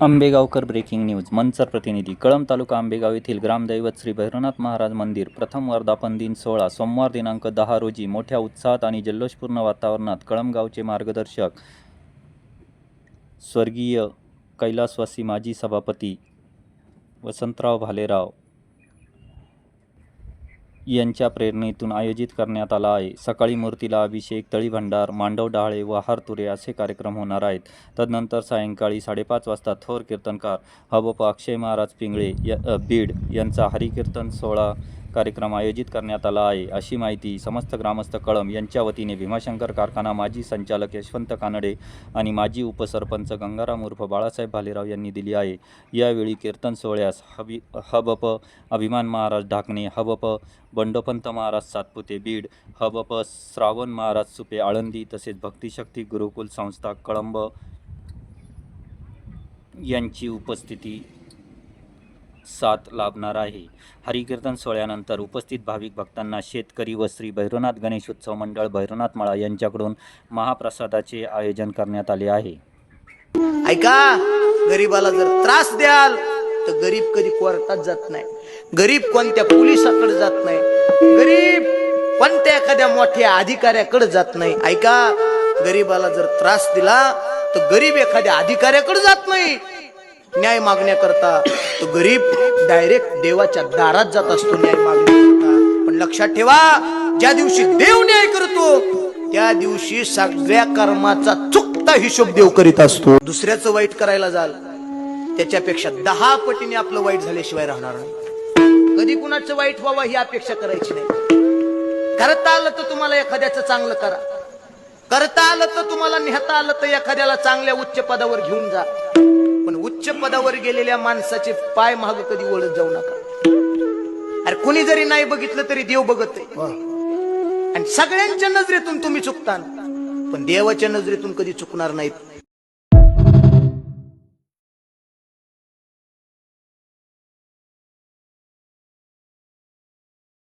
Ambegaonkar breaking news Manchar प्रतिनिधी कळंब तालुका आंबेगाव येथील ग्रामदैवत श्री भैरवनाथ महाराज मंदिर प्रथम वर्धापन दिन सोहळा सोमवार दिनांक दहा रोजी मोठ्या उत्साहात आणि जल्लोषपूर्ण वातावरणात कळंबगावचे मार्गदर्शक स्वर्गीय कैलासवासी माजी सभापती वसंतराव भालेराव यांच्या प्रेरणेतून आयोजित करण्यात आला आहे. सकाळी मूर्तीला अभिषेक तळीभंडार मांडव डहाळे व हारतुरे असे कार्यक्रम होणार आहेत. तदनंतर सायंकाळी साडेपाच वाजता थोर कीर्तनकार हबप अक्षय महाराज पिंगळे या बीड यांचा हरिकीर्तन सोहळा कार्यक्रम आयोजित करण्यात आला आहे. अशी माहिती समस्त ग्रामस्थ कळम यांच्या वतीने भीमाशंकर कारखाना माजी संचालक यशवंत कानडे आणि माजी उपसरपंच गंगाराम उर्फ बाळासाहेब भालेराव यांनी दिली आहे. यावेळी कीर्तन सोहळ्यास हबी हबप अभिमान महाराज ढाकणे हबप बंडोपंत महाराज सातपुते बीड हबप श्रावण महाराज सुपे आळंदी तसेच भक्तिशक्ती गुरुकुल संस्था कळंब यांची उपस्थिती साथ लाभणार आहे. हरिकीर्तन सोहळ्यानंतर उपस्थित भाविक भक्तांना शेतकरी व श्री भैरवनाथ गणेश उत्सव मंडळ भैरवनाथ मळा यांच्याकडून महाप्रसादाचे आयोजन करण्यात आले आहे. ऐका गरीबाला जर त्रास द्याल तर गरीब कधी कोर्टात जात नाही. गरीब कोणत्या पोलिसाकडे जात नाही. गरीब कोणत्या एखाद्या मोठ्या अधिकाऱ्याकडे जात नाही. ऐका गरीबाला जर त्रास दिला तर गरीब एखाद्या अधिकाऱ्याकडे जात नाही. न्याय मागण्याकरता तो गरीब डायरेक्ट देवाच्या दारात जात असतो न्याय मागण्याकरता पण लक्षात ठेवा ज्या दिवशी देव न्याय करतो त्या दिवशी सगळ्या कर्माचा चुकता हिशोब देव करीत असतो. दुसऱ्याचं वाईट करायला जाल त्याच्यापेक्षा दहा पटीने आपलं वाईट झाल्याशिवाय राहणार नाही. कधी कुणाचं वाईट व्हावं ही अपेक्षा करायची नाही. करता आलं तर तुम्हाला एखाद्याचं चांगलं करा. करता आलं तर तुम्हाला नेहता आलं तर एखाद्याला चांगल्या उच्च पदावर घेऊन जा. पण उच्च पदावर गेलेल्या माणसाचे पाय महाग कधी वळत जाऊ नका. अरे कुणी जरी नाही बघितलं तरी देव बघत आहे आणि सगळ्यांच्या नजरेतून तुम्ही चुकता. पण देवाच्या नजरेतून कधी चुकणार नाहीत.